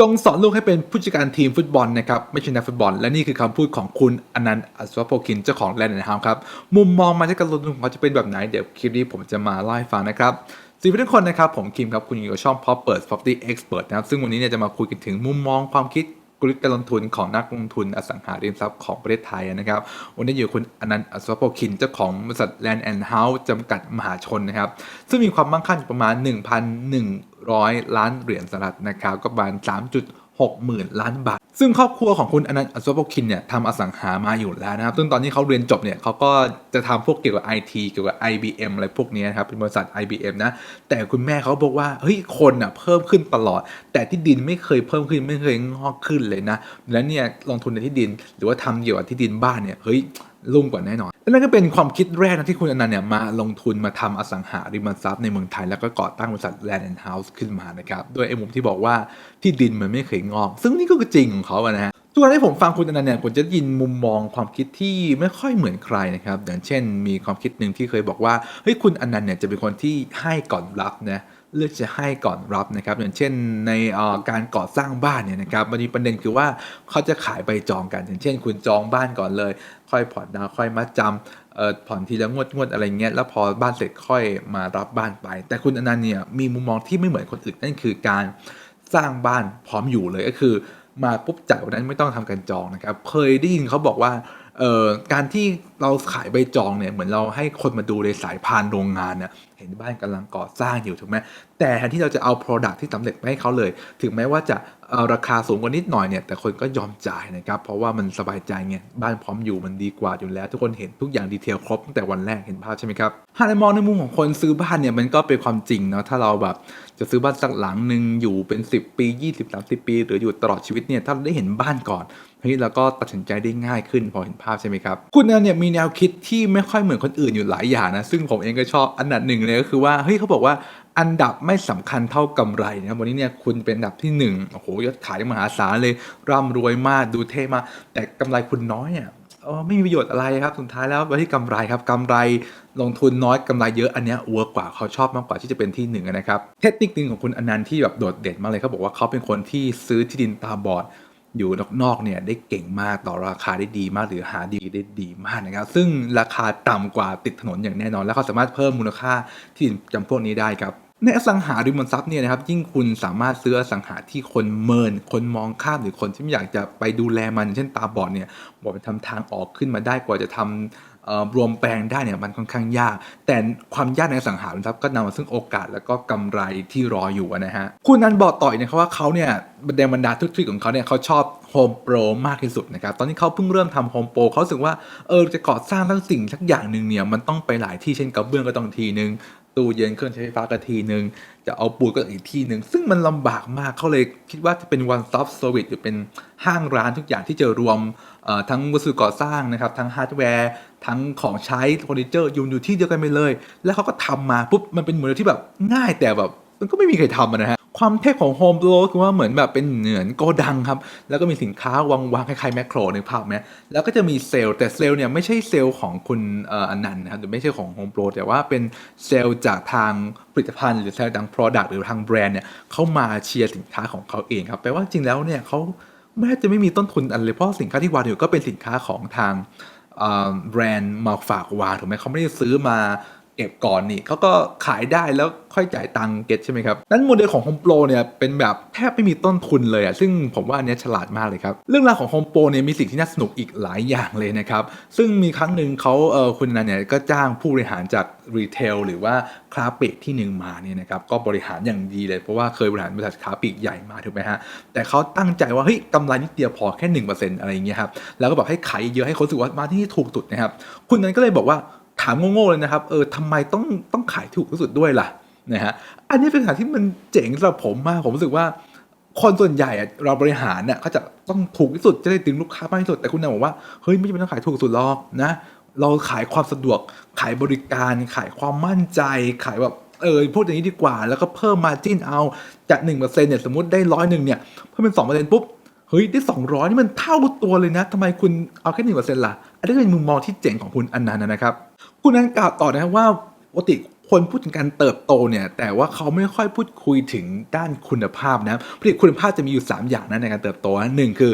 จงสอนลูกให้เป็นผู้จัดการทีมฟุตบอลนะครับไม่ใช่นักฟุตบอล และนี่คือคำพูดของคุณอนันต์อัศวโพคินเจ้าของแลนด์แอนด์ฮาวครับ มุมมองมาจากการลงทุนของเขาจะเป็นแบบไหน เดี๋ยวคลิปนี้ผมจะมาเล่าให้ฟังนะครับสวัสดีทุกคนนะครับ ผมคิมครับ คุณอยู่กับช่องพอเปิด Property Expert นะครับ ซึ่งวันนี้เนี่ยจะมาคุยกันถึงมุมมองความคิด กลยุทธ์การลงทุนของนักลงทุนอสังหาริมทรัพย์ของประเทศไทยนะครับ วันนี้อยู่คุณอนันต์อัศวโพคินเจ้าของบริษัท Land and House จำกัดมหาชนนะครับ ซึ่งมีความมั่งคั่งอยู่ประมาณ 1,100 ล้านเหรียญสหรัฐนะครับ ก็ประมาณ 3.6 หมื่นล้านบาทซึ่งครอบครัวของคุณอนันต์อัศวโพคินเนี่ยทำอสังหามาอยู่แล้วนะครับ ซึ่งตอนที่เขาเรียนจบเนี่ยเขาก็จะทำพวกเกี่ยวกับ IT เกี่ยวกับ IBM อะไรพวกนี้นครับ เป็นบริษัท IBM นะ แต่คุณแม่เขาบอกว่า เฮ้ย คนอะเพิ่มขึ้นตลอด แต่ที่ดินไม่เคยเพิ่มขึ้นไม่เคยงอกขึ้นเลยนะ แล้วเนี่ยลงทุนในที่ดินหรือว่าทำเกี่ยวกับที่ดินบ้านเนี่ย เฮ้ยรุ่งกว่าแน่นอน และนั่นก็เป็นความคิดแรกนะที่คุณอนันต์เนี่ยมาลงทุนมาทำอสังหาริมทรัพย์ในเมืองไทย แล้วก็ก่อตั้งบริษัท Land and House ขึ้นมานะครับโดยไอ้มุมที่บอกว่าที่ดินมันไม่เคยงอก ซึ่งนี่ก็จริงของเขาอะนะฮะทุกครั้งที่ผมฟังคุณอนันต์เนี่ยผมจะยินมุมมองความคิดที่ไม่ค่อยเหมือนใครนะครับอย่างเช่น มีความคิดหนึ่งที่เคยบอกว่าเฮ้ยคุณอนันต์เนี่ยจะเป็นคนที่ให้ก่อนรับนะเลือกจะให้ก่อนรับนะครับอย่างเช่นในการก่อสร้างบ้านเนี่ยนะครับมันมีประเด็นคือว่าเขาจะขายใบจองกัน อย่างเช่น คุณจองบ้านก่อนเลย ค่อยผ่อนดาวน์ค่อยมัดจำเออผ่อนทีละงวดงวดอะไรเงี้ยแล้วพอบ้านเสร็จค่อยมารับบ้านไป แต่คุณอนันต์เนี่ยมีมุมมองที่ไม่เหมือนคนอื่นนั่นคือการสร้างบ้านพร้อมอยู่เลยก็คือ มาปุ๊บจ่ายวันนั้นไม่ต้องทำการจองนะครับ เคยได้ยินเขาบอกว่าเอ่อการที่เราขายใบจองเนี่ยเหมือนเราให้คนมาดูเลยสายพานโรงงานเนี่ยเห็นบ้านกำลังก่อสร้างอยู่ถูกไหมแต่แทนที่เราจะเอา Product ที่สำเร็จไปให้เขาเลย ถึงแม้ว่าจะ ราคาสูงกว่านิดหน่อยเนี่ยแต่คนก็ยอมจ่ายนะครับเพราะว่ามันสบายใจไงบ้านพร้อมอยู่มันดีกว่าอยู่แล้ว ทุกคนเห็นทุกอย่างดีเทลครบตั้งแต่วันแรกเห็นภาพใช่ไหมครับหากมองในมุมของคนซื้อบ้านเนี่ยมันก็เป็นความจริงเนาะถ้าเราแบบจะซื้อบ้านสักหลังหนึ่งอยู่เป็น 10 ปี 20 30 ปี หรืออยู่ตลอดชีวิตเนี่ยถ้าเราได้เห็นบ้านก่อนเฮ้ยเราก็ตัดสินใจได้ง่ายขึ้นพอเห็นภาพใช่ไหมครับคุณนันเนี่ยมีแนวคิดที่ไม่ค่อยเหมือนคนอื่นอยู่หลายอย่างนะซึ่งผมเองก็ชอบอันดับหนึ่งเลยก็คือว่าเฮ้ยเขาบอกว่า อันดับไม่สำคัญเท่ากำไรนะครับวันนี้เนี่ยคุณเป็นอันดับที่หนึ่งโอ้โหยอดขายมหาศาลเลยร่ำรวยมากดูเท่มากแต่กำไรคุณน้อยอะเออไม่มีประโยชน์อะไรครับสุดท้ายแล้วไปที่กำไรครับกำไรลงทุนน้อยกำไรเยอะอันเนี้ยเวิร์กกว่าเขาชอบมากกว่าที่จะเป็นที่หนึ่งนะครับเทคนิคหนึ่งของคุณอนันต์ที่แบบโดดเด่นมากเลยเขาบอกว่าเขาเป็นคนที่ซื้อที่ดินตาบอดอยู่นอกๆเนี่ยได้เก่งมากต่อราคาได้ดีมากหรือหาดีได้ดีมากนะครับ ซึ่งราคาต่ำกว่าติดถนนอย่างแน่นอน และเขาสามารถเพิ่มมูลค่าที่ดินจำพวกนี้ได้ครับ ในอสังหาริมทรัพย์เนี่ยนะครับยิ่งคุณสามารถซื้ออสังหาที่คนเมิน คนมองข้ามหรือคนที่ไม่อยากจะไปดูแลมัน เช่นตาบอดเนี่ยบอกไปทำทางออกขึ้นมาได้กว่าจะทำรวมแปลงได้เนี่ยมันค่อนข้างยาก แต่ความยากในสังหาริมทรัพย์ก็นำมาซึ่งโอกาสแล้วก็กำไรที่รออยู่นะฮะคุณนันบอกต่อยนะครับว่าเขาเนี่ยแรงบันดาทุกๆของเขาเนี่ยเขาชอบโฮมโปรมากที่สุดนะครับตอนที่เขาเพิ่งเริ่มทำโฮมโปรเขาสึกว่าเออจะก่อสร้างทั้งสิ่งสักอย่างหนึ่งเนี่ยมันต้องไปหลายที่เช่นกระเบื้องก็ต้องทีนึง ตู้เย็นเครื่องใช้ไฟฟ้ากะทีหนึ่งจะเอาปูนก็อีกที่หนึ่งซึ่งมันลำบากมากเขาเลยคิดว่าจะเป็น one stop service หรือเป็นห้างร้านทุกอย่างที่จะรวมทั้งวัสดุก่อสร้างนะครับ ทั้งฮาร์ดแวร์ ทั้งของใช้เฟอร์นิเจอร์อยู่อยู่ที่เดียวกันไปเลย แล้วเขาก็ทำมาปุ๊บมันเป็นโมเดลที่แบบง่ายแต่แบบมันก็ไม่มีใครทำนะฮะ ความเท่ของโฮมโปรคือว่าเหมือนแบบเป็นเหมือนโกดังครับ แล้วก็มีสินค้าวางวางคล้ายๆแมคโครในภาพไหมแล้วก็จะมีเซลล์แต่เซลล์เนี่ยไม่ใช่เซลล์ของคุณอนันต์นะครับหรือไม่ใช่ของโฮมโปรแต่ว่าเป็นเซลล์จากทางผลิตภัณฑ์ หรือเซลล์ทาง Product หรือทางแบรนด์เนี่ยเขามาเชียร์สินค้าของเขาเองครับแปลว่าจริงแล้วเนี่ยเขาไม่จะไม่มีต้นทุนอะไรเลยเพราะสินค้าที่วางอยู่ก็เป็นสินค้าของทางแบรนด์มาฝากวางถูกไหมเขาไม่ได้ซื้อมา เก็บก่อนนี่เขาก็ขายได้แล้วค่อยจ่ายตังค์เก็ตใช่ไหมครับนั้นโมเดลของ Home Pro เนี่ยเป็นแบบแทบไม่มีต้นทุนเลยอะซึ่งผมว่าอันเนี้ยฉลาดมากเลยครับ เรื่องราวของ Home Pro เนี่ยมีสิ่งที่น่าสนุกอีกหลายอย่างเลยนะครับ ซึ่งมีครั้งหนึ่งเขาเออคุณนันเนี่ยก็จ้างผู้บริหารจากรีเทลหรือว่าคาปลีกที่หนึ่งมาเนี่ยนะครับก็บริหารอย่างดีเลยเพราะว่าเคยบริหารบริษัทคาปลีกใหญ่มาถูกไหมฮะแต่เขาตั้งใจว่าเฮ้ยกำไรนิดเดียวพอแค่หนึ่งเปอร์เซ็นต์อะไรอย่างเงี้ยครับแล้วก็บอกให้ขายเยอะให้คนรู้สึกว่ามาที่นี่ถูกสุดนะครับคุณนันก็เลยบอกว่า ถามโง่ๆเลยนะครับ เออทำไมต้องต้องขายถูกที่สุดด้วยล่ะนะฮะอันนี้เป็นคำถามที่มันเจ๋งสำหรับผมมากผมรู้สึกว่าคนส่วนใหญ่อะเราบริหารเนี่ยเขาจะต้องถูกที่สุดจะได้ดึงลูกค้ามากที่สุดแต่คุณนายบอกว่าเฮ้ยไม่จำเป็นต้องขายถูกสุดหรอกนะเราขายความสะดวกขายบริการ ขายความมั่นใจ ขายแบบเออพูดอย่างนี้ดีกว่า แล้วก็เพิ่มมาจิ้นเอาจากหนึ่งเปอร์เซ็นต์เนี่ยสมมติได้ร้อยหนึ่งเนี่ยเพิ่มเป็นสองเปอร์เซ็นต์ปุ๊บเฮ้ยได้ 200 นี่มันเท่าตัวเลยนะทำไมคุณเอาแค่หนึ่งเปอร์เซ็นต์ล่ะ อันนี้เป็นมุมมองที่เจ๋งของคุณอันนันนะครับ คุณนันต์กล่าวต่อนะครับว่าปกติคนพูดถึงการเติบโตเนี่ยแต่ว่าเขาไม่ค่อยพูดคุยถึงด้านคุณภาพนะผลิตคุณภาพจะมีอยู่ 3 อย่างนะในการเติบโตนะหนึ่งคือ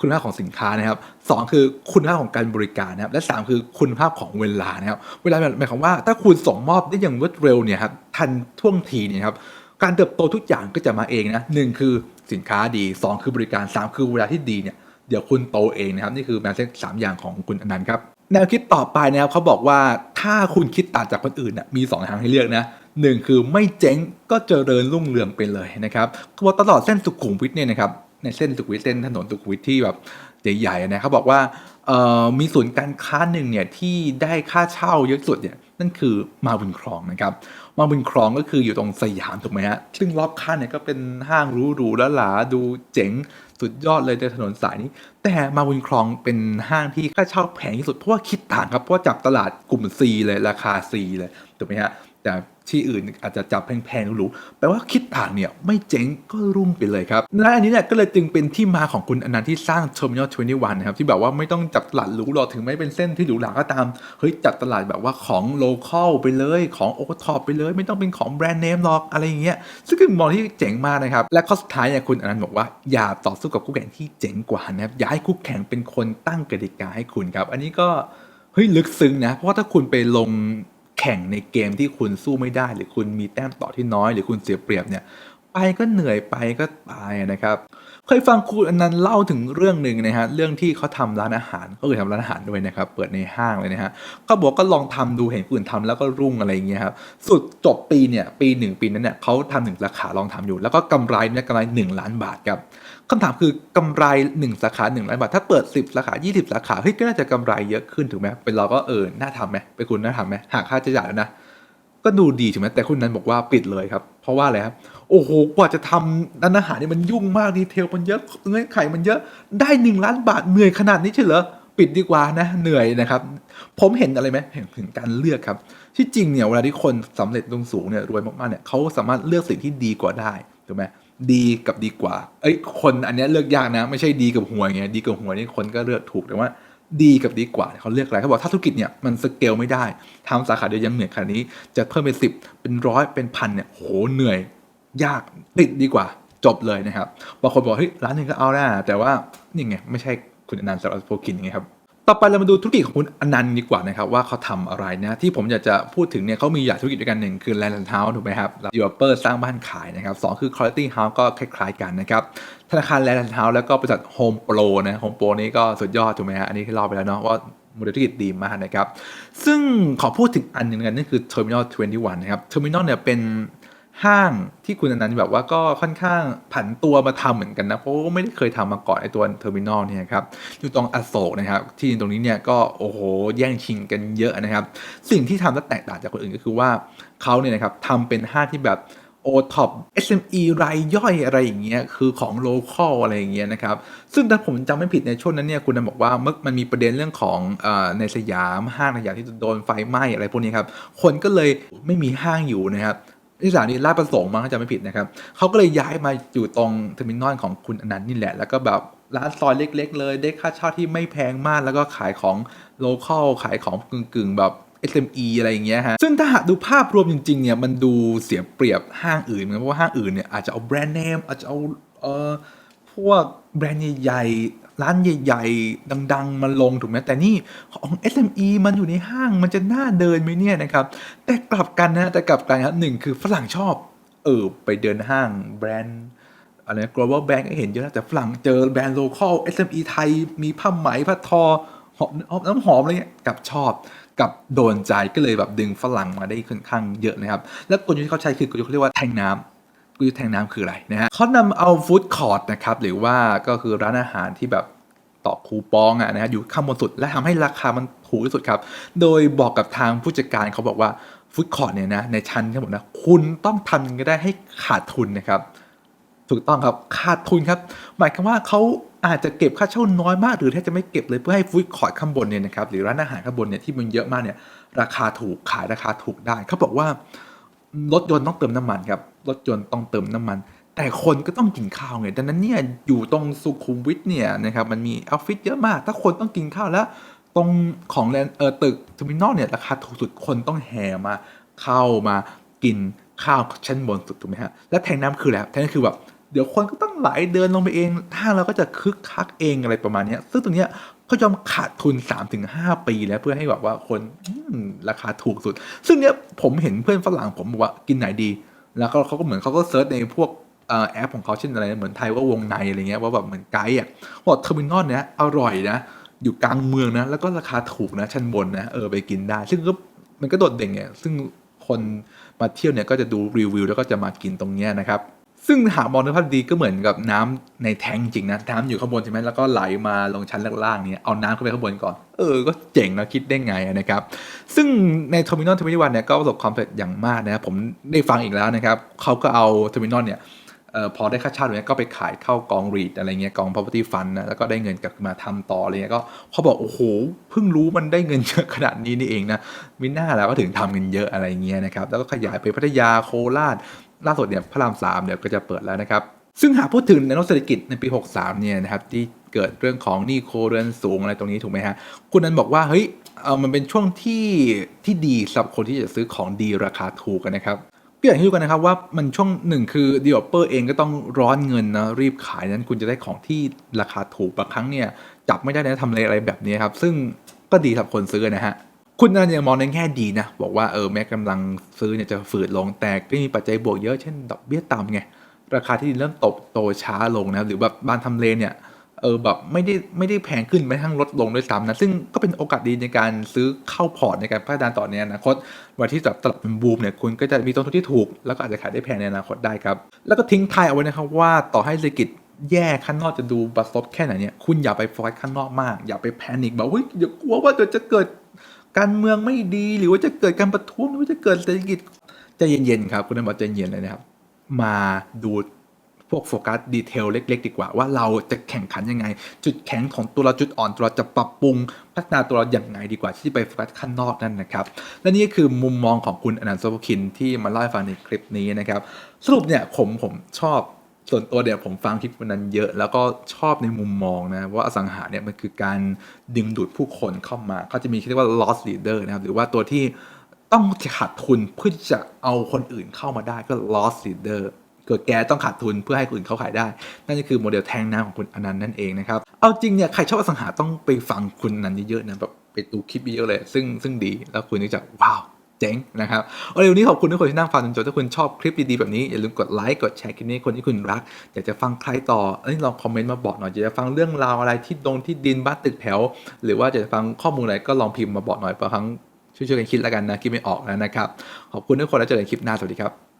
คุณภาพของสินค้านะครับสองคือคุณภาพของการบริการนะครับและสามคือคุณภาพของเวลานะครับเวลาหมายความว่าถ้าคุณส่งมอบได้อย่างรวดเร็วเนี่ยครับทันท่วงทีเนี่ยครับการเติบโตทุกอย่างก็จะมาเองนะหนึ่งคือสินค้าดีสองคือบริการสามคือเวลาที่ดีเนี่ยเดี๋ยวคุณโตเองนะครับนี่คือแมสเซจสามอย่างของคุณอนันต์ครับ แนวคิดต่อไปนะครับเขาบอกว่าถ้าคุณคิดต่างจากคนอื่นน่ะมี 2 ทางให้เลือกนะหนึ่งคือไม่เจ๊งก็เจริญรุ่งเรืองไปเลยนะครับเขาบอกตลอดเส้นสุขุมวิทเนี่ยนะครับในเส้นสุขุมวิทเส้นถนนสุขุมวิทที่แบบใหญ่ๆนะเขาบอกว่ามีศูนย์การค้าหนึ่งเนี่ยที่ได้ค่าเช่าเยอะสุดเนี่ย นั่นคือมาบุญครองนะครับ มาบุญครองก็คืออยู่ตรงสยามถูกไหมฮะซึ่งรอบข้างเนี่ยก็เป็นห้างหรูๆแล้วหลาดูเจ๋งสุดยอดเลยในถนนสายนี้ แต่มาบุญครองเป็นห้างที่ค่าเช่าแพงที่สุดเพราะว่าคิดต่างครับเพราะว่าจับตลาดกลุ่ม C เลยราคา C เลยถูกไหมฮะแต่ ที่อื่นอาจจะจับแพงๆหรูๆแปลว่าคิดต่างเนี่ยไม่เจ๊งก็รุ่งไปเลยครับและอันนี้เนี่ยก็เลยจึงเป็นที่มาของคุณอนันต์ที่สร้าง Terminal 21นะครับที่แบบว่าไม่ต้องจับตลาดหรูหรอกถึงไม่เป็นเส้นที่หรูหราก็ตามเฮ้ยจับตลาดแบบว่าของโลคอลไปเลยของโอท็อปไปเลย ไม่ต้องเป็นของแบรนด์เนมหรอกอะไรอย่างเงี้ยซึ่งเป็นมองที่เจ๋งมากนะครับและข้อสุดท้ายเนี่ยคุณอนันต์บอกว่าอย่าต่อสู้กับคู่แข่งที่เจ๋งกว่านะครับอย่าให้คู่แข่งเป็นคนตั้งกติกาให้คุณครับอันนี้ก็เฮ้ยลึกซึ้งนะเพราะว่าถ้าคุณไปลง แข่งในเกมที่คุณสู้ไม่ได้ หรือคุณมีแต้มต่อที่น้อย หรือคุณเสียเปรียบเนี่ย ไปก็เหนื่อยไปก็ตายนะครับเคยฟังคุณอนันต์เล่าถึงเรื่องหนึ่งนะฮะเรื่องที่เขาทำร้านอาหารก็เคยทำร้านอาหารด้วยนะครับเปิดในห้างเลยนะฮะเขาบอกก็ลองทำดูเห็นคนอื่นทำแล้วก็รุ่งอะไรอย่างเงี้ยครับสุดจบปีเนี่ยปีหนึ่งปีนั้นเนี่ยเขาทำหนึ่งสาขาลองทำอยู่ แล้วก็กำไรเนี่ยกำไรหนึ่งล้านบาทครับคำถามคือกำไรหนึ่งสาขาหนึ่งล้านบาทถ้าเปิดสิบสาขายี่สิบสาขาเฮ้ยก็น่าจะกำไรเยอะขึ้นถูกไหมเป็นเราก็เออน่าทำไหมเป็นคุณน่าทำไหมหากค่าใช้จ่ายแล้วนะ ก็ดูดีถูกไหมแต่คุณนั้นบอกว่าปิดเลยครับ เพราะว่าอะไรครับโอ้โหกว่าจะทำร้านอาหารเนี่ยมันยุ่งมากดีเทลมันเยอะเงื่อนไขมันเยอะได้หนึ่งล้านบาทเหนื่อยขนาดนี้ใช่เหรอปิดดีกว่านะเหนื่อยนะครับ ผมเห็นอะไรไหมเห็นถึงการเลือกครับ ที่จริงเนี่ยเวลาที่คนสำเร็จตรงสูงเนี่ยรวยมากๆเนี่ยเขาสามารถเลือกสิ่งที่ดีกว่าได้ถูกไหมดีกับดีกว่า เอ้ยคนอันนี้เลือกยากนะ ไม่ใช่ดีกับหวยไงดีกับหวยนี่คนก็เลือกถูกแต่ว่า ดีกับดีกว่าเขาเลือกอะไรเขาบอกถ้าธุรกิจเนี่ยมันสเกลไม่ได้ทำสาขาเดียวยังเหนื่อยขนาดนี้จะเพิ่มเป็นสิบเป็นร้อยเป็นพันเนี่ยโหเหนื่อย ยากติดดีกว่าจบเลยนะครับบางคนบอกเฮ้ยร้านหนึ่งก็เอาได้แต่ว่านี่ไงไม่ใช่คุณอนันต์สารับโพกินไงครับ ต่อไปเรามาดูธุรกิจของคุณอนันต์ดีกว่านะครับว่าเขาทำอะไรนะที่ผมอยากจะพูดถึงเนี่ยเขามีอย่างธุรกิจด้วยกันหนึ่งคือ Land House ถูกไหมครับ Developer สร้างบ้านขายนะครับสองคือ Quality House ก็คล้ายๆกันนะครับธนาคาร Land House แล้วก็บริษัท Home Pro นะ Home Pro นี่ก็สุดยอดถูกไหมฮะอันนี้ที่เล่าไปแล้วเนาะว่าโมเดลธุรกิจดีมากนะครับ ซึ่งขอพูดถึงอันหนึ่งกันนั่นคือ Terminal 21 นะครับ Terminal เนี่ยเป็น ห้างที่คุณอนันต์แบบว่าก็ค่อนข้างผันตัวมาทำเหมือนกันนะ เพราะว่าไม่ได้เคยทำมาก่อนไอตัวเทอร์มินอลเนี่ยครับอยู่ตรงอโศกนะครับ ที่ตรงนี้เนี่ยก็โอ้โหแย่งชิงกันเยอะนะครับ สิ่งที่ทำแล้วแตกต่างจากคนอื่นก็คือว่าเขาเนี่ยนะครับทำเป็นห้างที่แบบโอท็อป SME รายย่อยอะไรอย่างเงี้ยคือของโลคอลอะไรอย่างเงี้ยนะครับ ซึ่งถ้าผมจำไม่ผิดในช่วงนั้นเนี่ยคุณนันบอกว่าเมื่อมันมีประเด็นเรื่องของอในสยามห้างในสยามที่โดนไฟไหม้อะไรพวกนี้ครับ คนก็เลยไม่มีห้างอยู่นะครับ ที่สถานีลาดประสงค์มั้งถ้าจำไม่ผิดนะครับเขาก็เลยย้ายมาอยู่ตรงเทอร์มินอลของคุณอนันต์นี่แหละ แล้วก็แบบร้านซอยเล็ก ๆ เลยได้ค่าเช่าที่ไม่แพงมาก แล้วก็ขายของโลเคอลขายของกึ่งๆ แบบ SME อะไรอย่างเงี้ยฮะ ซึ่งถ้าหากดูภาพรวมจริง ๆ เนี่ย มันดูเสียเปรียบห้างอื่นเหมือนเพราะว่าห้างอื่นเนี่ยอาจจะเอาแบรนด์เนมอาจจะเอาเอ่อพวกแบรนด์ใหญ่ๆ ร้านใหญ่ ๆ ดัง ๆมาลงถูกไหมแต่นี่ของ SME มันอยู่ในห้างมันจะน่าเดินไหมเนี่ยนะครับแต่กลับกันนะแต่กลับกันครับหนึ่งคือฝรั่งชอบเออไปเดินห้างแบรนด์อะไร global brand ก็เห็นเยอะนะแต่ฝรั่งเจอแบรนด์ local SME ไทยมีผ้าไหมผ้าทอหอมน้ำหอมอะไรเงี้ยกลับชอบกับโดนใจก็เลยแบบดึงฝรั่งมาได้ค่อนข้างเยอะนะครับ แล้วกลยุทธ์ที่เขาใช้คือกลยุทธ์เขาเรียกว่าแทงน้ำ กลยุทธ์แทงน้ำคืออะไรนะฮะเขานำเอาฟู้ดคอร์ t นะครับหรือว่าก็คือร้านอาหารที่แบบต่อคูปองอะนะฮะอยู่ข้างบนสุด และทำให้ราคามันถูกที่สุดครับ โดยบอกกับทางผู้จัดการเขาบอกว่าฟู้ดคอร์ t เนี่ยนะในชั้นทั้งหมดนะคุณต้องทำยังไงได้ให้ขาดทุนนะครับ ถูกต้องครับขาดทุนครับ หมายความว่าเขาอาจจะเก็บค่าเช่าน้อยมากหรือแทบจะไม่เก็บเลยเพื่อให้ฟู้ดคอร์ทข้างบนเนี่ยนะครับหรือร้านอาหารข้างบนเนี่ยที่มันเยอะมากเนี่ยราคาถูกขายราคาถูกได้เขาบอกว่า รถยนต์ต้องเติมน้ำมันครับรถยนต์ต้องเติมน้ำมัน แต่คนก็ต้องกินข้าวไงดังนั้นเนี่ยอยู่ตรงสุขุมวิทเนี่ยนะครับมันมีออฟฟิศเยอะมาก ถ้าคนต้องกินข้าวแล้ว ตรงของแลนเออตึกเทอร์มินอลเนี่ยราคาถูกสุดคนต้องแห่มาเข้ามากินข้าวชั้นบนสุดถูกไหมฮะและแทงน้ำคืออะไรครับแทงน้ำคือแบบเดี๋ยวคนก็ต้องไหลเดินลงไปเองห้างเราก็จะคึกคักเองอะไรประมาณนี้ซึ่งตรงเนี้ย เขายอมขาดทุน 3-5 ปีแล้วเพื่อให้แบบว่าคนราคาถูกสุด ซึ่งเนี้ยผมเห็นเพื่อนฝรั่งผมบอกว่ากินไหนดี แล้วก็เขาก็เหมือนเขาก็เซิร์ชในพวกอแอปของเขาเช่นอะไรเหมือนไทยว่าวงในอะไรเงี้ยว่าแบบเหมือนไกด์อะบอกเทอร์มินอลเนี้ยอร่อยนะอยู่กลางเมืองนะแล้วก็ราคาถูกนะชั้นบนนะเออไปกินได้ ซึ่งก็มันก็โดดเด่นไงซึ่งคนมาเที่ยวเนี่ยก็จะดูรีวิวแล้วก็จะมากินตรงเนี้ยนะครับ ซึ่งหากมองในภาพดีก็เหมือนกับน้ำในแทงจริงนะน้ำอยู่ข้างบนใช่ไหมแล้วก็ไหลมาลงชั้นล่างๆนี่เอาน้ำขึ้นไปข้างบนก่อน เออ ก็เจ๋งนะคิดได้ไงนะครับ ซึ่งในเทอร์มินอลทวิวันเนี่ยก็ประสบความสำเร็จอย่างมากนะครับผมได้ฟังอีกแล้วนะครับเขาก็เอาเทอร์มินอลเนี่ย ออพอได้ค่าเช่าตรงนี้ก็ไปขายเข้ากองรีดอะไรเงี้ยกอง property fund นะแล้วก็ได้เงินกลับมาทำต่ออะไรเงี้ยก็เขาบอกโอ้โหเพิ่งรู้มันได้เงินเยอะขนาดนี้นี่เองนะมิน่าแล้วก็ถึงทำเงินเยอะอะไรเงี้ยนะครับแล้วก็ขยายไปพัทยาโคราชล่าสุดเนี่ยพระรามสามเดี๋ยวก็จะเปิดแล้วนะครับซึ่งหากพูดถึงในโลกเศรษฐกิจในปี 63 เนี่ยนะครับที่เกิดเรื่องของหนี้โคเรือนสูงอะไรตรงนี้ถูกไหมฮะคุณนันบอกว่าเฮ้ยเออมันเป็นช่วงที่ที่ดีสำหรับคนที่จะซื้อของดีราคาถูกกันนะครับ ก็อย่างที่รู้กันนะครับว่ามันช่วงหนึ่งคือ developer เองก็ต้องร้อนเงินนะรีบขายนั้นคุณจะได้ของที่ราคาถูกบางครั้งเนี่ยจับไม่ได้นะทำอะไรอะไรแบบนี้ครับ ซึ่งก็ดีสำหรับคนซื้อนะฮะคุณนันยังมองในแง่ดีนะ บอกว่าเออแม้กำลังซื้อเนี่ยจะฝืดลงแต่ก็มีปัจจัยบวกเยอะเช่นดอกเบี้ยต่ำไงราคาที่ดินเริ่มโตโตช้าลงนะครับหรือแบบบ้านทำเลเนี่ย เออแบบไม่ได้ไม่ได้แพงขึ้นไม่ทั้งลดลงด้วยซ้ำนะซึ่งก็เป็นโอกาสดีในการซื้อเข้าพอร์ตในการพัฒนาต่อในอนาคตวันที่แบบตลาดเป็นบูมเนี่ยคุณก็จะมีต้นทุนที่ถูก แล้วก็อาจจะขายได้แพงในอนาคตได้ครับ แล้วก็ทิ้งท้ายเอาไว้นะครับว่าต่อให้เศรษฐกิจแย่ข้างนอกจะดูบัสซบแค่ไหนเนี่ยคุณอย่าไปโฟกัสข้างนอกมาก อย่าไปแพนิคแบบเฮ้ยเดี๋ยวกลัวว่าเดี๋ยวจะเกิดการเมืองไม่ดี หรือว่าจะเกิดการประท้วงหรือว่าจะเกิดเศรษฐกิจใจเย็นๆครับคุณนันบอกใจเย็นเลยนะครับมาดู พวกโฟกัสดีเทลเล็ก ๆ ดีกว่า ว่าเราจะแข่งขันยังไง จุดแข็งของตัวเราจุดอ่อนตัวเราจะปรับปรุงพัฒนาตัวเราอย่างไงดีกว่าที่ไปโฟกัสข้างนอกนั่นนะครับและนี่คือมุมมองของคุณอนันต์โซภคินที่มาเล่าให้ฟังในคลิปนี้นะครับสรุปเนี่ยผมผมชอบส่วนตัวเดี๋ยวผมฟังคลิปวันนั้นเยอะ แล้วก็ชอบในมุมมองนะว่าอสังหาเนี่ยมันคือการดึงดูดผู้คนเข้ามาเขาจะมีที่เรียกว่า loss leader นะครับหรือว่าตัวที่ต้องขาดทุนเพื่อจะเอาคนอื่นเข้ามาได้ก็ loss leader เกิดแกต้องขาดทุนเพื่อให้คนอื่นเขาขายได้ นั่นก็คือโมเดลแทงน้ำของคุณอนันต์นั่นเองนะครับ เอาจริงเนี่ยใครชอบอสังหาต้องไปฟังคุณอนันต์เยอะๆนะแบบไปดูคลิปเยอะเลย ซึ่งซึ่งดีแล้วคุณจะว้าวเจ๋งนะครับเอาเร็วนี้ขอบคุณทุกคนที่นั่งฟังจนจบถ้าคุณชอบคลิปดีๆแบบนี้อย่าลืมกดไลค์กดแชร์คลิปนี้ให้คนที่คุณรักอยากจะฟังใครต่อเอ้ยลองคอมเมนต์มาบอกหน่อยอยากจะฟังเรื่องราวอะไรที่ดงที่ดินบ้านตึกแถวหรือว่าจะฟังข้อมูลอะไรก็ลองพิมพ์มาบอกหน่อยบางครั้งช่วยๆกันคิดแล้วกันนะคิดไม่ออกแล้วนะครับขอบคุณทุกคนแล้วเจอกันคลิปหน้าสวัสดีครับ